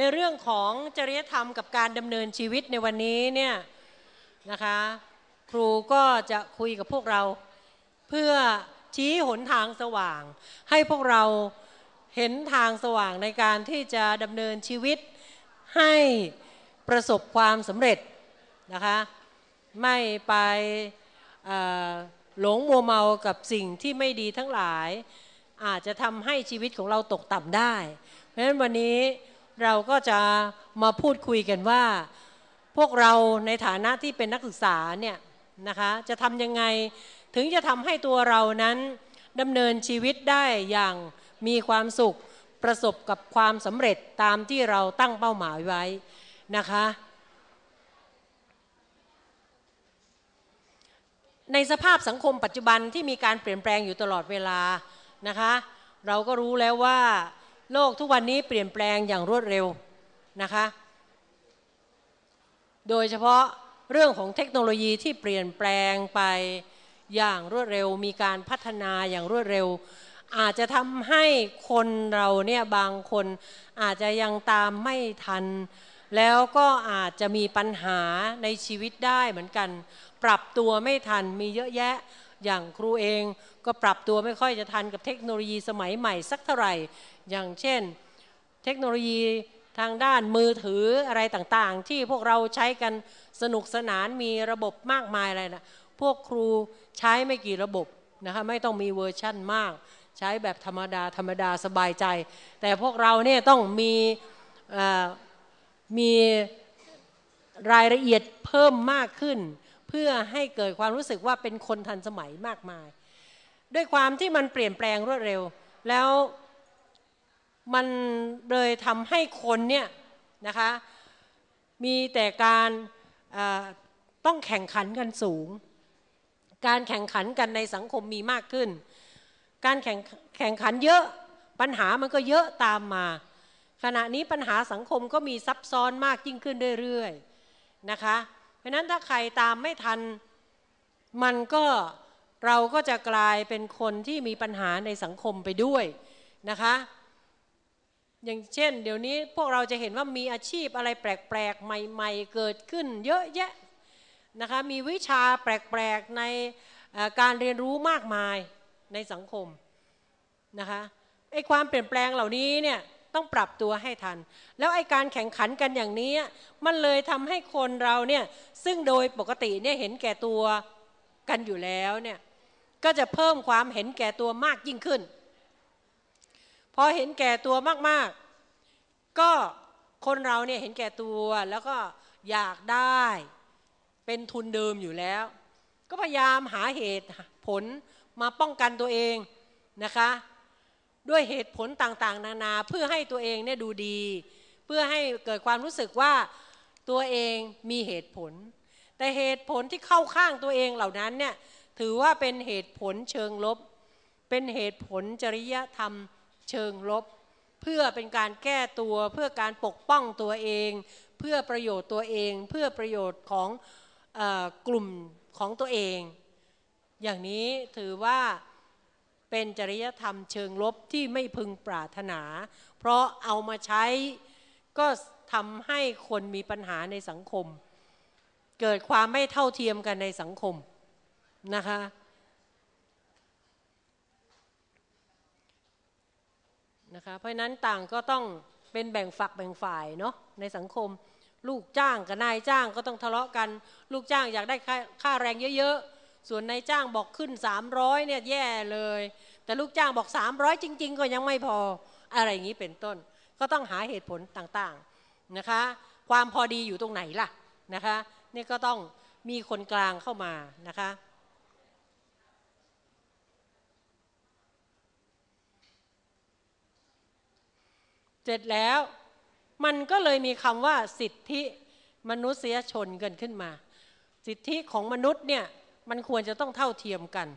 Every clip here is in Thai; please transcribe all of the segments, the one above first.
ในเรื่องของจริยธรรมกับการดำเนินชีวิตในวันนี้เนี่ยนะคะครูก็จะคุยกับพวกเรา เพื่อชี้หนทางสว่าง ให้พวกเราเห็นทางสว่างในการที่จะดำเนินชีวิตให้ประสบความสำเร็จนะคะไม่ไปหลงมัวเมากับสิ่งที่ไม่ดีทั้งหลาย อาจจะทำให้ชีวิตของเราตกต่ำได้ เพราะฉะนั้นวันนี้ เราก็จะมาพูดคุยกันว่า พวกเราในฐานะที่เป็นนักศึกษาเนี่ยนะคะจะทำยังไงถึงจะทำให้ตัวเรานั้นดำเนินชีวิตได้อย่างมีความสุขประสบกับความสำเร็จตามที่เราตั้งเป้าหมายไว้นะคะ ในสภาพสังคมปัจจุบันที่มีการเปลี่ยนแปลงอยู่ตลอดเวลานะคะ เราก็รู้แล้วว่า โลกทุกวันนี้เปลี่ยนแปลงอย่างรวดเร็วนะคะ โดยเฉพาะเรื่องของเทคโนโลยีที่เปลี่ยนแปลงไปอย่างรวดเร็ว มีการพัฒนาอย่างรวดเร็ว อาจจะทำให้คนเราเนี่ยบางคนอาจจะยังตามไม่ทัน แล้วก็อาจจะมีปัญหาในชีวิตได้เหมือนกัน ปรับตัวไม่ทันมีเยอะแยะ อย่างครูเองก็ปรับตัวไม่ค่อยจะทันกับเทคโนโลยีสมัยใหม่สักเท่าไหร่ อย่างเช่น เทคโนโลยีทางด้านมือถืออะไรต่างๆ ที่พวกเราใช้กันสนุกสนานมีระบบมากมายอะไรนะพวกครูใช้ไม่กี่ระบบนะคะไม่ต้องมีเวอร์ชั่นมาก ใช้แบบธรรมดาธรรมดาสบายใจ แต่พวกเราเนี่ยต้องมีมีรายละเอียดเพิ่มมากขึ้น เพื่อให้เกิดความรู้สึกว่าเป็นคนทันสมัยมากมาย ด้วยความที่มันเปลี่ยนแปลงรวดเร็ว แล้วมันเลยทำให้คนเนี่ยนะคะมีแต่การต้องแข่งขันกันสูง การแข่งขันกันในสังคมมีมากขึ้น การแข่งแข่งขันเยอะปัญหามันก็เยอะตามมา ขณะนี้ปัญหาสังคมก็มีซับซ้อนมากยิ่งขึ้นเรื่อยๆนะคะ ราะนั้นถ้าใครตามไม่ทัน มันก็เราก็จะกลายเป็นคนที่มีปัญหาในสังคมไปด้วยนะคะ อย่างเช่น เดี๋ยวนี้พวกเราจะเห็นว่ามีอาชีพอะไรแปลกๆ ใหม่ ๆ เกิดขึ้น เยอะแยะนะคะมีวิชาแปลกๆในการเรียนรู้มากมายในสังคมนะคะไอ้ความเปลี่ยนแปลงเหล่านี้เนี่ย ต้องปรับตัวให้ทัน แล้วไอการแข่งขันกันอย่างนี้ มันเลยทำให้คนเราเนี่ยซึ่งโดยปกติเนี่ยเห็นแก่ตัวกันอยู่แล้วเนี่ยก็จะเพิ่มความเห็นแก่ตัวมากยิ่งขึ้น พอเห็นแก่ตัวมากๆ ก็คนเราเนี่ยเห็นแก่ตัวแล้วก็อยากได้เป็นทุนเดิมอยู่แล้ว ก็พยายามหาเหตุผลมาป้องกันตัวเองนะคะ ด้วยเหตุผลต่างๆ นานาเพื่อให้ตัวเองเนี่ยดูดี เพื่อให้เกิดความรู้สึกว่าตัวเองมีเหตุผล แต่เหตุผลที่เข้าข้างตัวเองเหล่านั้นเนี่ยถือว่าเป็นเหตุผลเชิงลบ เป็นเหตุผลจริยธรรมเชิงลบ เพื่อเป็นการแก้ตัวเพื่อการปกป้องตัวเอง เพื่อประโยชน์ตัวเอง เพื่อประโยชน์ของอกลุ่มของตัวเอง อย่างนี้ถือว่า เป็นจริยธรรมเชิงลบที่ไม่พึงปรารถนา เพราะเอามาใช้ก็ทำให้คนมีปัญหาในสังคม เกิดความไม่เท่าเทียมกันในสังคมนะคะนะคะเพราะนั้นต่างก็ต้องเป็นแบ่งฝักแบ่งฝ่ายเนาะในสังคม ลูกจ้างกับนายจ้างก็ต้องทะเลาะกัน ลูกจ้างอยากได้ค่าค่าแรงเยอะๆ ส่วนนายจ้างบอกขึ้น 300เนี่ยแย่เลย แต่ลูกจ้างบอก 300 จริง ๆ ก็ยังไม่พออะไรอย่างนี้เป็นต้น ก็ต้องหาเหตุผลต่างๆนะคะ ความพอดีอยู่ตรงไหนล่ะนะคะนี่ก็ต้องมีคนกลางเข้ามานะคะเสร็จแล้วมันก็เลยมีคำว่าสิทธิมนุษยชนเกันขึ้นมา สิทธิของมนุษย์เนี่ยมันควรจะต้องเท่าเทียมกัน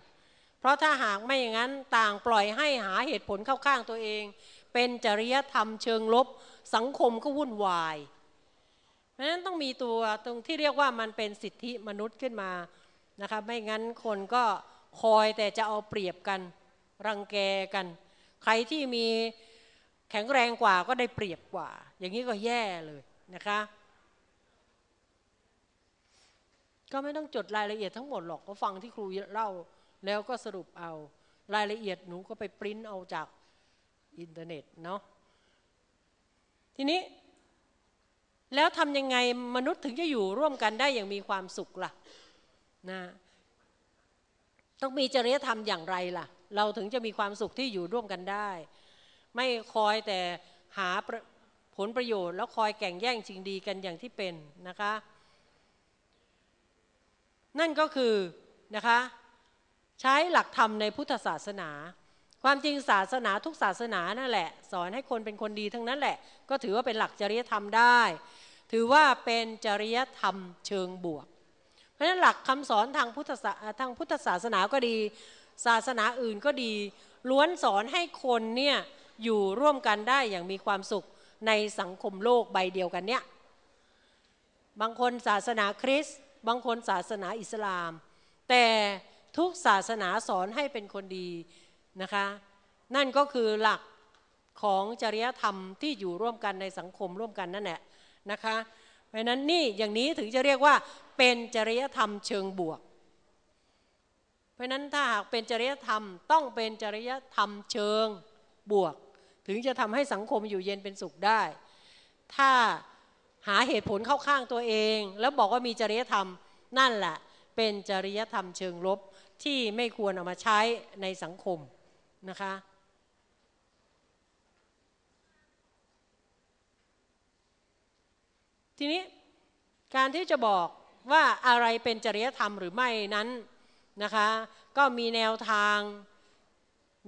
เพราะถ้าหากไม่อย่างนั้นต่างปล่อยให้หาเหตุผลเข้าข้างตัวเอง เป็นจริยธรรมเชิงลบ สังคมก็วุ่นวายเพราะฉะนั้นต้องมีตัวตรงที่เรียกว่ามันเป็นสิทธิมนุษย์ขึ้นมานะคะไม่งั้นคนก็คอยแต่จะเอาเปรียบกัน รังแกกัน ใครที่มีแข็งแรงกว่าก็ได้เปรียบกว่า อย่างนี้ก็แย่เลยนะคะ ก็ไม่ต้องจดรายละเอียดทั้งหมดหรอกก็ฟังที่ครูเล่า แล้วก็สรุปเอา รายละเอียดหนูก็ไปปริ้นเอาจากอินเทอร์เน็ตเนาะทีนี้ แล้วทำยังไงมนุษย์ถึงจะอยู่ร่วมกันได้อย่างมีความสุขล่ะนะต้องมีจริยธรรมอย่างไรล่ะ เราถึงจะมีความสุขที่อยู่ร่วมกันได้ ไม่คอยแต่หาผลประโยชน์ แล้วคอยแข่งแย่งชิงดีกันอย่างที่เป็นนะคะ นั่นก็คือนะคะ ใช้หลักธรรมในพุทธศาสนา ความจริงศาสนาทุกศาสนานั่นแหละ สอนให้คนเป็นคนดีทั้งนั้นแหละ ก็ถือว่าเป็นหลักจริยธรรมได้ ถือว่าเป็นจริยธรรมเชิงบวก เพราะฉะนั้นหลักคำสอนทางพุทธศาทางพุทธศาสนาก็ดี ศาสนาอื่นก็ดี ล้วนสอนให้คนเนี่ยอยู่ร่วมกันได้อย่างมีความสุขในสังคมโลกใบเดียวกันเนี่ยบางคนศาสนาคริสต์บางคนศาสนาอิสลาม แต่ ทุกศาสนาสอนให้เป็นคนดีนะคะ นั่นก็คือหลักของจริยธรรมที่อยู่ร่วมกันในสังคมร่วมกันนั่นแหละนะคะเพราะนั้นนี่อย่างนี้ถึงจะเรียกว่าเป็นจริยธรรมเชิงบวก เพราะนั้นถ้าหากเป็นจริยธรรมต้องเป็นจริยธรรมเชิงบวก ถึงจะทำให้สังคมอยู่เย็นเป็นสุขได้ ถ้าหาเหตุผลเข้าข้างตัวเอง แล้วบอกว่ามีจริยธรรมนั่นแหละเป็นจริยธรรมเชิงลบ ที่ไม่ควรเอามาใช้ในสังคมนะคะทีนี้การที่จะบอกว่าอะไรเป็นจริยธรรมหรือไม่นั้นนะคะก็มีแนวทาง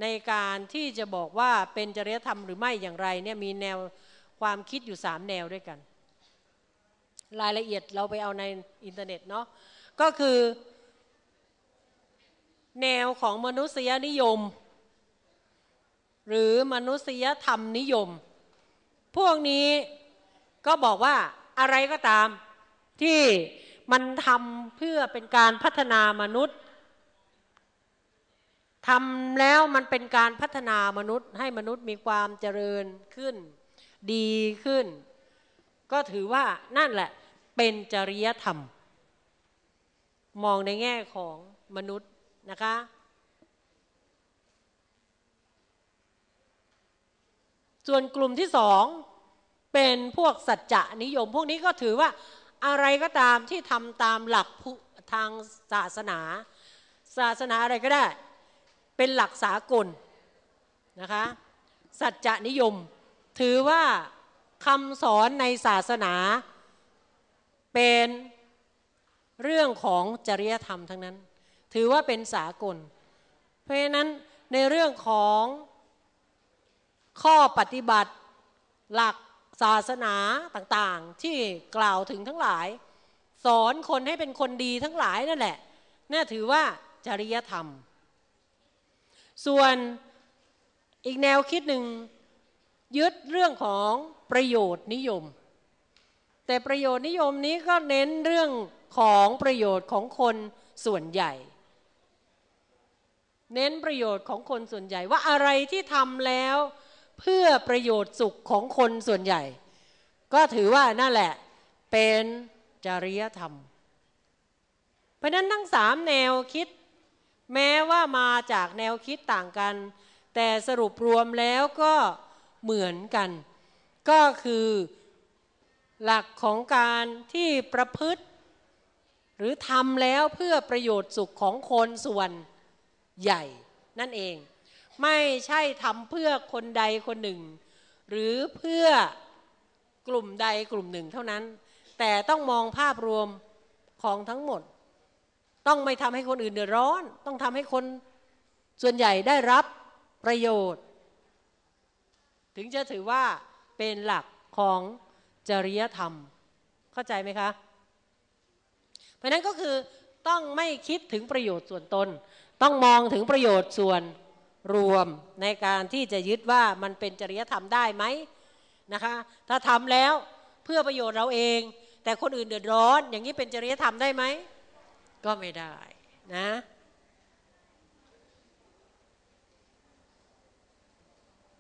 ในการที่จะบอกว่าเป็นจริยธรรมหรือไม่อย่างไรเนี่ยมีแนวความคิดอยู่สามแนวด้วยกัน รายละเอียดเราไปเอาในอินเทอร์เน็ตเนาะก็คือ แนวของมนุษยนิยม หรือมนุษยธรรมนิยม พวกนี้ก็บอกว่าอะไรก็ตามที่มันทำเพื่อเป็นการพัฒนามนุษย์ทำแล้วมันเป็นการพัฒนามนุษย์ ให้มนุษย์มีความเจริญขึ้น ดีขึ้น ก็ถือว่านั่นแหละเป็นจริยธรรม มองในแง่ของมนุษย์ นะคะ ส่วนกลุ่มที่สองเป็นพวกสัจจะนิยม พวกนี้ก็ถือว่าอะไรก็ตามที่ทำตามหลักทางศาสนา ศาสนาอะไรก็ได้ เป็นหลักสากลนะคะ สัจจะนิยม ถือว่าคำสอนในศาสนาเป็นเรื่องของจริยธรรมทั้งนั้น ถือว่าเป็นสากล เพราะฉะนั้นในเรื่องของข้อปฏิบัติหลักศาสนาต่างๆ ที่กล่าวถึงทั้งหลาย สอนคนให้เป็นคนดีทั้งหลายนั่นแหละน่าถือว่าจริยธรรม ส่วนอีกแนวคิดหนึ่งยึดเรื่องของประโยชน์นิยม แต่ประโยชน์นิยมนี้ก็เน้นเรื่องของประโยชน์ของคนส่วนใหญ่ เน้นประโยชน์ของคนส่วนใหญ่ว่าอะไรที่ทำแล้ว เพื่อประโยชน์สุขของคนส่วนใหญ่ ก็ถือว่านั่นแหละเป็นจริยธรรม เพราะนั้นทั้งสามแนวคิด แม้ว่ามาจากแนวคิดต่างกัน แต่สรุปรวมแล้วก็เหมือนกัน ก็คือหลักของการที่ประพฤติ หรือทำแล้วเพื่อประโยชน์สุขของคนส่วนใใหญ่นั่นเอง ไม่ใช่ทำเพื่อคนใดคนหนึ่ง หรือเพื่อกลุ่มใดกลุ่มหนึ่งเท่านั้น แต่ต้องมองภาพรวมของทั้งหมด ต้องไม่ทำให้คนอื่นเดือดร้อน ต้องทำให้คนส่วนใหญ่ได้รับประโยชน์ ถึงจะถือว่าเป็นหลักของจริยธรรม เข้าใจไหมคะ เพราะนั้นก็คือต้องไม่คิดถึงประโยชน์ส่วนตน ต้องมองถึงประโยชน์ส่วนรวมในการที่จะยึดว่ามันเป็นจริยธรรมได้ไหมนะคะถ้าทำแล้วเพื่อประโยชน์เราเอง แต่คนอื่นเดือดร้อน อย่างนี้เป็นจริยธรรมได้ไหมก็ไม่ได้นะ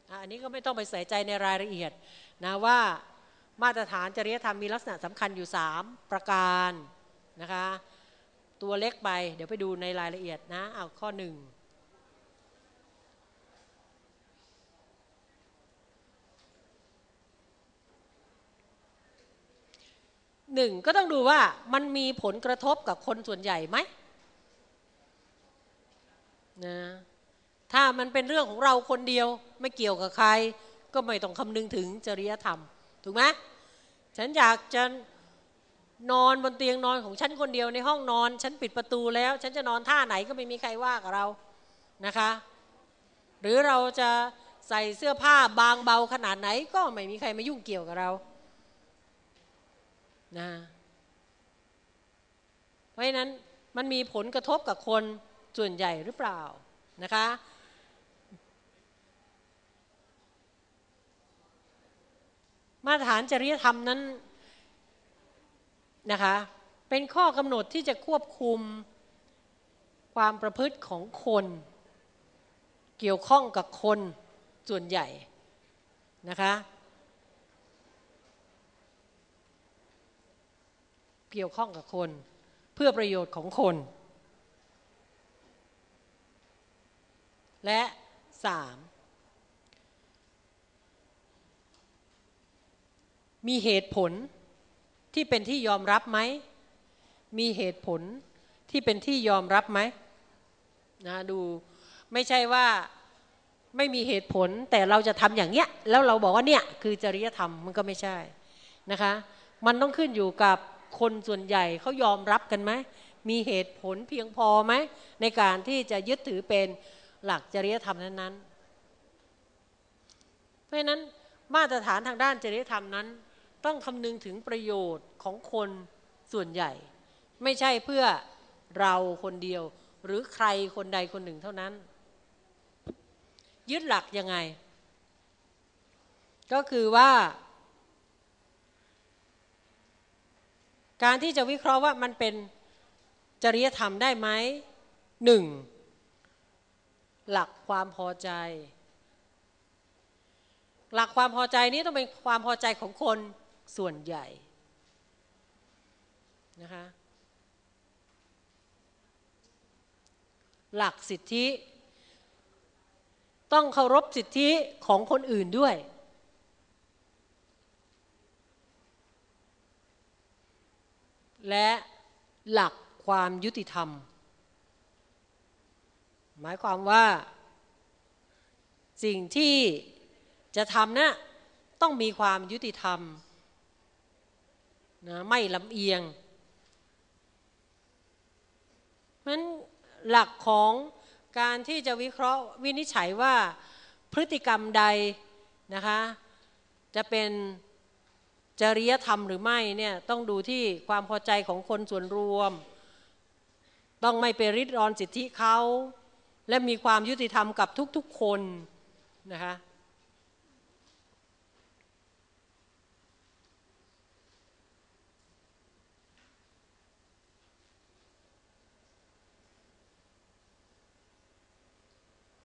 อะอันนี้ก็ไม่ต้องไปใส่ใจในรายละเอียดนะว่ามาตรฐานจริยธรรมมีลักษณะสำคัญอยู่ 3 ประการนะคะ ตัวเล็กไป เดี๋ยวไปดูในรายละเอียดนะเอาข้อหนึ่งหนึ่งก็ต้องดูว่ามันมีผลกระทบกับคนส่วนใหญ่ไหมนะถ้ามันเป็นเรื่องของเราคนเดียวไม่เกี่ยวกับใคร ก็ไม่ต้องคำนึงถึงจริยธรรม ถูกไหมฉันอยากจะ นอนบนเตียงนอนของฉันคนเดียวในห้องนอน ฉันปิดประตูแล้ว ฉันจะนอนท่าไหนก็ไม่มีใครว่ากับเรานะคะ หรือเราจะใส่เสื้อผ้าบางเบาขนาดไหนก็ไม่มีใครมายุ่งเกี่ยวกับเรานะเพราะฉะนั้นมันมีผลกระทบกับคนส่วนใหญ่หรือเปล่านะคะมาตรฐานจริยธรรมนั้น นะคะ เป็นข้อกำหนดที่จะควบคุมความประพฤติของคน เกี่ยวข้องกับคนส่วนใหญ่นะคะ เกี่ยวข้องกับคนเพื่อประโยชน์ของคน และสามมีเหตุผล ที่เป็นที่ยอมรับไหม มีเหตุผลที่เป็นที่ยอมรับไหมนะดูไม่ใช่ว่าไม่มีเหตุผลแต่เราจะทำอย่างเนี้ยแล้วเราบอกว่าเนี่ยคือจริยธรรมมันก็ไม่ใช่นะคะ มันต้องขึ้นอยู่กับคนส่วนใหญ่เขายอมรับกันไหมมีเหตุผลเพียงพอไหมในการที่จะยึดถือเป็นหลักจริยธรรมนั้นๆ เพราะฉะนั้นมาตรฐานทางด้านจริยธรรมนั้น ต้องคำนึงถึงประโยชน์ของคนส่วนใหญ่ ไม่ใช่เพื่อเราคนเดียว หรือใครคนใดคนหนึ่งเท่านั้น ยึดหลักยังไง ก็คือว่า การที่จะวิเคราะห์ว่ามันเป็นจริยธรรมได้ไหมหนึ่งหลักความพอใจ หลักความพอใจนี้ต้องเป็นความพอใจของคน ส่วนใหญ่นะคะหลักสิทธิ ต้องเคารพสิทธิของคนอื่นด้วย และหลักความยุติธรรม หมายความว่า สิ่งที่จะทำนะ่ะต้องมีความยุติธรรม นะไม่ลำเอียงนั้นหลักของการที่จะวิเคราะห์วินิจฉัยว่าพฤติกรรมใดนะคะจะเป็นจริยธรรมหรือไม่เนี่ยต้องดูที่ความพอใจของคนส่วนรวม ต้องไม่ไปริดรอนสิทธิเขา และมีความยุติธรรมกับทุกๆคนนะคะ